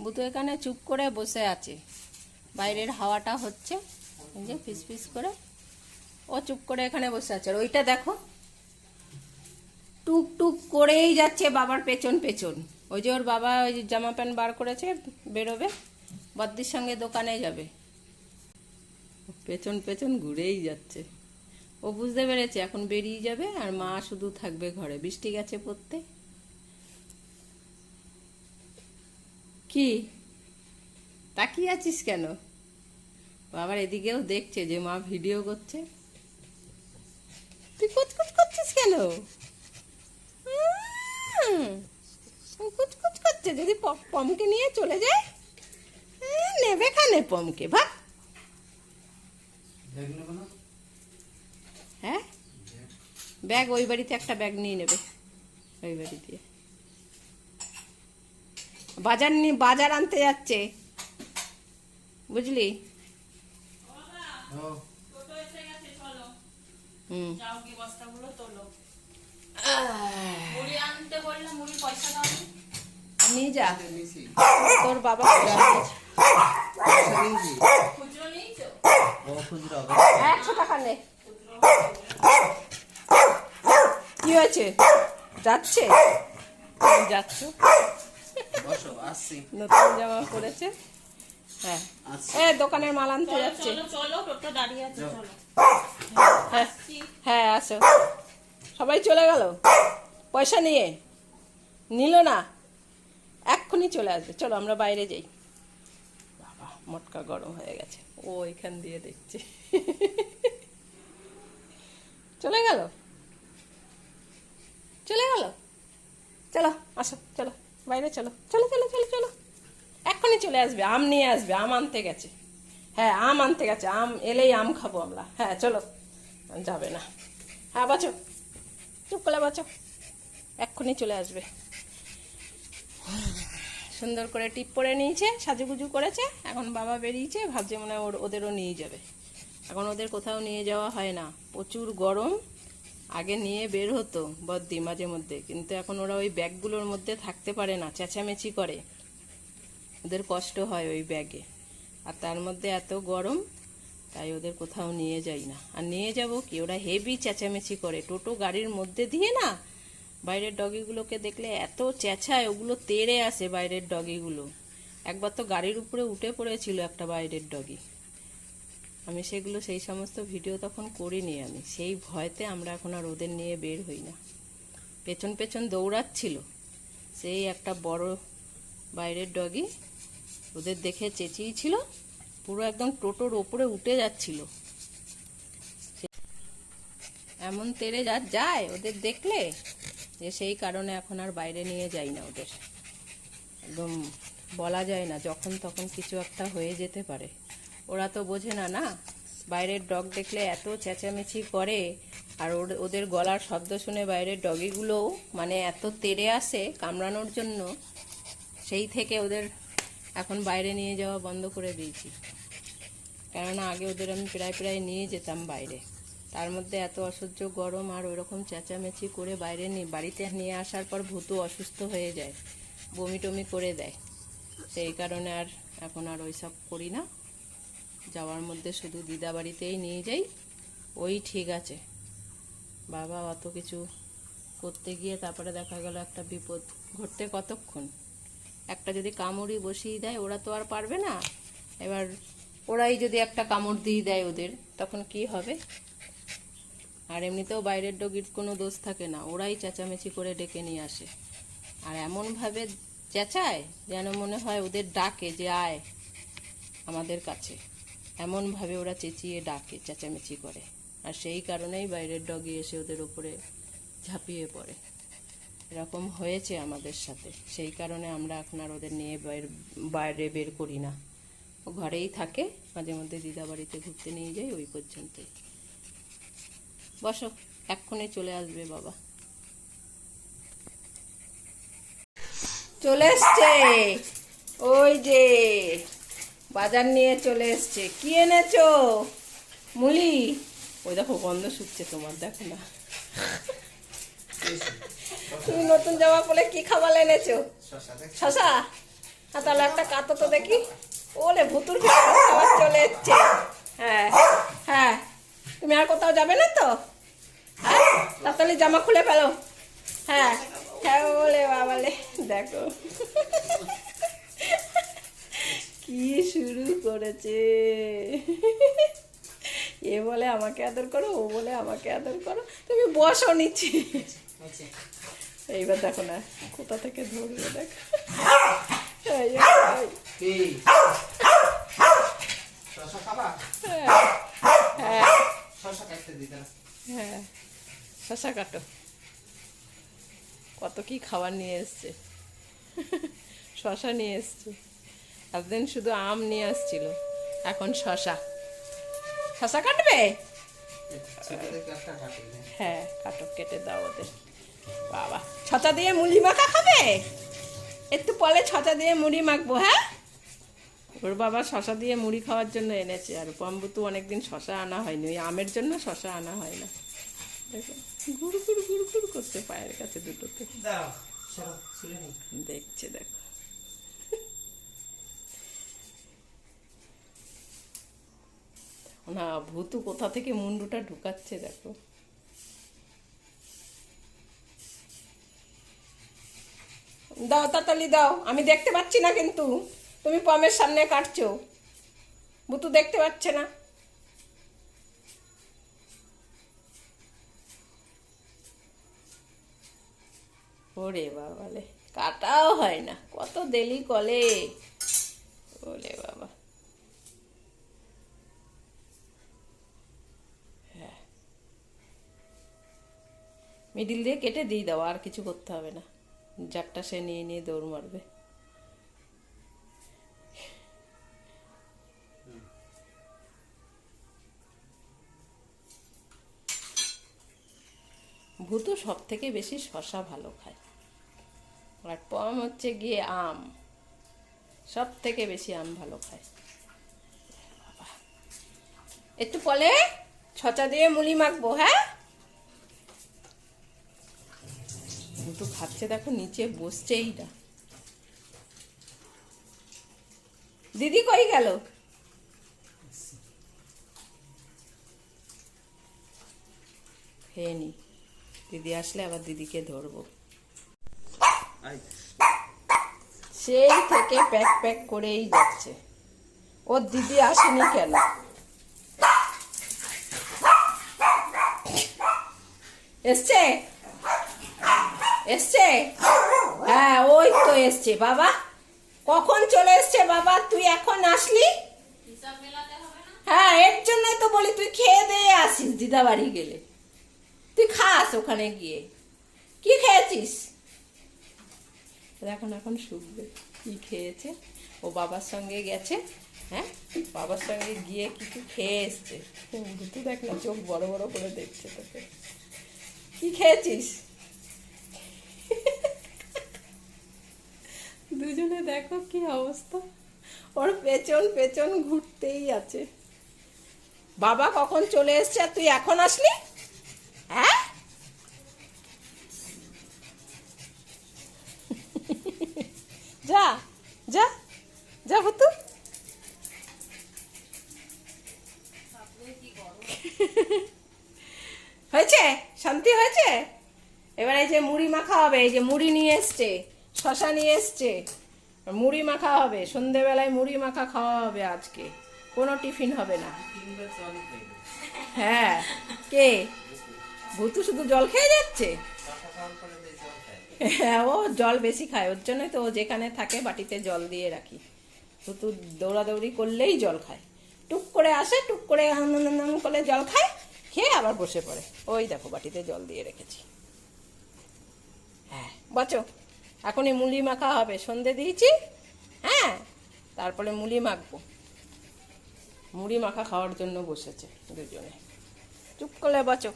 বুতু এখানে চুপ করে বসে আছে। বাইরের হাওয়াটা হচ্ছে, এই যে ফিস ফিস করে। ও চুপ করে এখানে বসে আছে। আর ওইটা দেখো, টুক টুক করেই যাচ্ছে বাবার পেছন পেছন। ওই যে ওর বাবা ওই জামা প্যান্ট বার করেছে, বেরোবে, বদ্দির সঙ্গে দোকানে যাবে। পেছন পেছন ঘুরেই যাচ্ছে। ও বুঝতে পেরেছে এখন বেরিয়ে যাবে আর মা শুধু থাকবে ঘরে। বৃষ্টি গেছে পড়তে। কি? তাকিয়ে আছিস কেন? বাবার এদিকেও দেখছে যে মা ভিডিও করছে। তুই কুচকুচ করছিস কেন? কুচকুচ করছে যদি পমকে নিয়ে চলে যায় হ্যাঁ, নেবে খানে পমকে ভাগ হ্যাঁ? ব্যাগ ওই বাড়িতে একটা ব্যাগ নিয়ে নেবে। ওই বাড়ি দিয়ে। বাজার নি বাজার আনতে যাচ্ছে। বুঝলি? হুম। নিয়ে বাবা একশো টাকা নে। কি হয়েছে? যাচ্ছে? যাচ্ছ? নতুন জামা পরেছে? হ্যাঁ। এ দোকানের মাল আনতে যাচ্ছে। চলো চলো টোটো দাঁড়িয়ে হ্যাঁ হ্যাঁ আসো। সবাই চলে গেল? পয়সা নিয়ে? নিল না? এক্ষুনি চলে আসবে। চলো আমরা বাইরে যাই। বাবা মটকা গরম হয়ে গেছে। ও এখান দিয়ে দেখছে। চলে গেল? চলে গেল? চলো আসো চলো। বাইরে চলো চলো চলো চলো চলো। এক্ষুনি চলে আসবে, আম নিয়ে আসবে, আম আনতে গেছে। হ্যাঁ আম আনতে গেছে, আম এলেই আম খাব আমরা। হ্যাঁ চলো। যাবে না। হ্যাঁ বাঁচো। চুপ করে বাঁচো। এক্ষুনি চলে আসবে। সুন্দর করে টিপ পরে নিয়েছে, সাজুগুজু করেছে। এখন বাবা বেরিয়েছে, ভাবছে মনে হয় ওর ওদেরও নিয়ে যাবে। এখন ওদের কোথাও নিয়ে যাওয়া হয় না। প্রচুর গরম। আগে নিয়ে বের হতো বদ্দি মাঝে মধ্যে, কিন্তু এখন ওরা ওই ব্যাগগুলোর মধ্যে থাকতে পারে না, চেঁচামেচি করে। ওদের কষ্ট হয় ওই ব্যাগে। আর তার মধ্যে এত গরম, তাই ওদের কোথাও নিয়ে যাই না। আর নিয়ে যাব কি? ওরা হেভি চেঁচামেচি করে। টোটো গাড়ির মধ্যে দিয়ে না, বাইরের ডগিগুলোকে দেখলে এত চেঁচায়, ওগুলো তেড়ে আসে বাইরের ডগিগুলো। একবার তো গাড়ির উপরে উঠে পড়েছিল একটা বাইরের ডগি। আমি সেগুলো সেই সমস্ত ভিডিও তখন করিনি আমি। সেই ভয়তে আমরা এখন আর ওদের নিয়ে বের হই না। পেছন পেছন দৌড়াচ্ছিল। সেই একটা বড় বাইরের ডগি ওদের দেখে চেঁচিয়েছিল। পুরো একদম টোটোর ওপরে উঠে যাচ্ছিল। এমন তেড়ে যা, যায় ওদের দেখলে যে সেই কারণে এখন আর বাইরে নিয়ে যাই না ওদের। একদম বলা যায় না, যখন তখন কিছু একটা হয়ে যেতে পারে। ওরা তো বোঝে না না? বাইরের ডগ দেখলে এত চেঁচামেচি করে, আর ওদের গলার শব্দ শুনে বাইরের ডগিগুলোও মানে এত তেড়ে আসে কামড়ানোর জন্য, সেই থেকে ওদের এখন বাইরে নিয়ে যাওয়া বন্ধ করে দিয়েছি। কেননা আগে ওদের আমি প্রায় প্রায় নিয়ে যেতাম বাইরে। তার মধ্যে এত অসহ্য গরম আর ওইরকম চেঁচামেচি করে বাইরে নিয়ে বাড়িতে নিয়ে আসার পর ভূতু অসুস্থ হয়ে যায়, বমি টমি করে দেয়। সেই কারণে আর এখন আর ওইসব করি না। যাওয়ার মধ্যে শুধু দিদা বাড়িতেই নিয়ে যাই। ওই ঠিক আছে। বাবা অত কিছু করতে গিয়ে তারপরে দেখা গেল একটা বিপদ ঘটতে কতক্ষণ? একটা যদি কামড়ি বসিয়ে দেয়, ওরা তো আর পারবে না। এবার ওরাই যদি একটা কামড় দিয়ে দেয় ওদের, তখন কি হবে? আর এমনিতেও বাইরের ডগির কোনো দোষ থাকে না। ওরাই চেঁচামেচি করে ডেকে নিয়ে আসে। আর এমনভাবে চেঁচায় যেন মনে হয় ওদের ডাকে যে আয় আমাদের কাছে। এমনভাবে ওরা চেঁচিয়ে ডাকে, চেঁচামেচি করে। আর সেই কারণেই বাইরের ডগি এসে ওদের উপরে ঝাঁপিয়ে পড়ে। এরকম হয়েছে আমাদের সাথে। সেই কারণে আমরা এখন আর ওদের নিয়ে বাইরে বের করি না। ও ঘরেই থাকে, মাঝে মধ্যে দিদা বাড়িতে ঘুরতে নিয়ে যাই ওই পর্যন্তই। বসো এক্ষণে চলে আসবে বাবা। চলে এসছে! ওই যে! বাজার নিয়ে চলে এসছে। কি এনেছো? মুলি। ওই দেখো, গন্ধ শুকছে তোমার, দেখো না। তুমি নতুন জামা পরে কি খাবার এনেছো? শশা? আর তাহলে একটা কাতো তো দেখি। ওলে, ভুতুর খাবার চলে এসছে। হ্যাঁ হ্যাঁ। তুমি আর কোথাও যাবে না তো? হ্যাঁ তাড়াতাড়ি জামা খুলে ফেলো। হ্যাঁ হ্যাঁ ওলে বাবালে, দেখো। কি শুরু করেছে? এ বলে আমাকে আদর করো ও বলে আমাকে আদর করো। তুমি বসো নিচ্ছি এইবার দেখো না কোথা থেকে ধরবে দেখো। হ্যাঁ না। হ্যাঁ শশা কাটো। কত কি খাবার নিয়ে এসছে? শশা নিয়ে এসছে। একদিন শুধু আম নিয়ে আসছিল এখন শশা। শশা কাটবে। হ্যাঁ কাটো কেটে দাও ওদের। বাবা ছচা দিয়ে মুড়ি মাখা খাবে? একটু পরে ছচা দিয়ে মুড়ি মাখবো হ্যাঁ? ওর বাবা শশা দিয়ে মুড়ি খাওয়ার জন্য এনেছে আর পম্বুতু অনেকদিন শশা আনা হয়নি ওই আমের জন্য শশা আনা হয় না। দেখো গুড় গুড় গুড় গুড় করছে পায়ের কাছে দুটোতে। দেখছে দেখো। না, ভূতু কোথা থেকে মুন্ডুটা ঢুকাচ্ছে দেখো। দাও, তাতালি দাও, আমি দেখতে পাচ্ছি না কিন্তু। তুমি পমের সামনে কাটছো। ভূতু দেখতে পাচ্ছে না। ওরে বাবালে, কাটাও হয় না, কত দেলি কলে। ওরে বাবা হ্যাঁ মিডিল দিয়ে কেটে দিয়ে দাও, আর কিছু করতে হবে না। যারটা সে নিয়ে নিয়ে দৌড় মারবে। ভূতু সব থেকে বেশি শশা ভালো খায়। আর পম হচ্ছে গিয়ে আম। সব থেকে বেশি আম ভালো খায়। একটু পলে ছচা দিয়ে মুড়ি মাখবো হ্যাঁ? ভূতু খাচ্ছে, দেখো নিচে বসছেই না দিদি কই গেল? খেয়ে নি। দিদি আসলে আবার দিদিকে ধরবো। সেই থেকে প্যাক প্যাক করেই যাচ্ছে। ওর দিদি আসেনি কেন? এসছে? এসছে? হ্যাঁ ওই তো এসছে। বাবা, কখন চলে এসছে বাবা? তুই এখন আসলি? হ্যাঁ এর জন্যই তো বলি, তুই খেয়ে দিয়ে আসিস দিদা বাড়ি গেলে। তুই খাস ওখানে গিয়ে। কি খেয়েছিস? এখন এখন শুকবে। কি খেয়েছে? ও বাবার সঙ্গে গেছে হ্যাঁ? বাবার সঙ্গে গিয়ে কিছু খেয়ে এসছে। তুই দেখ না, চোখ বড় বড় করে দেখছে তোকে। কি খেয়েছিস? দুজনে দেখো কি অবস্থা। ওর পেছন পেছন ঘুরতেই আছে। বাবা কখন চলে এসছে তুই এখন আসলি? হ্যাঁ? যা যা যা ভুতু। হয়েছে? শান্তি হয়েছে? এবার এই যে মুড়ি মাখা হবে, এই যে মুড়ি নিয়ে এসছে। শশা নিয়ে এসছে। মুড়ি মাখা হবে, সন্ধেবেলায় মুড়ি মাখা খাওয়া হবে আজকে। কোনো টিফিন হবে না। হ্যাঁ। কে? ভুতু শুধু জল খেয়ে যাচ্ছে? হ্যাঁ ও জল বেশি খায়, ওর জন্যই তো ও যেখানে থাকে বাটিতে জল দিয়ে রাখি। ভুতু দৌড়াদৌড়ি করলেই জল খায়। টুক করে আসে, টুক করে আনন্দ করে জল খায়, খেয়ে আবার বসে পড়ে। ওই দেখো, বাটিতে জল দিয়ে রেখেছি। হ্যাঁ বচো এখনই মুলি মাখা হবে। সন্ধে দিয়েছি হ্যাঁ? তারপরে মুলি মাখবো। মুড়ি মাখা খাওয়ার জন্য বসেছে দুজনে। চুপ করলে বচো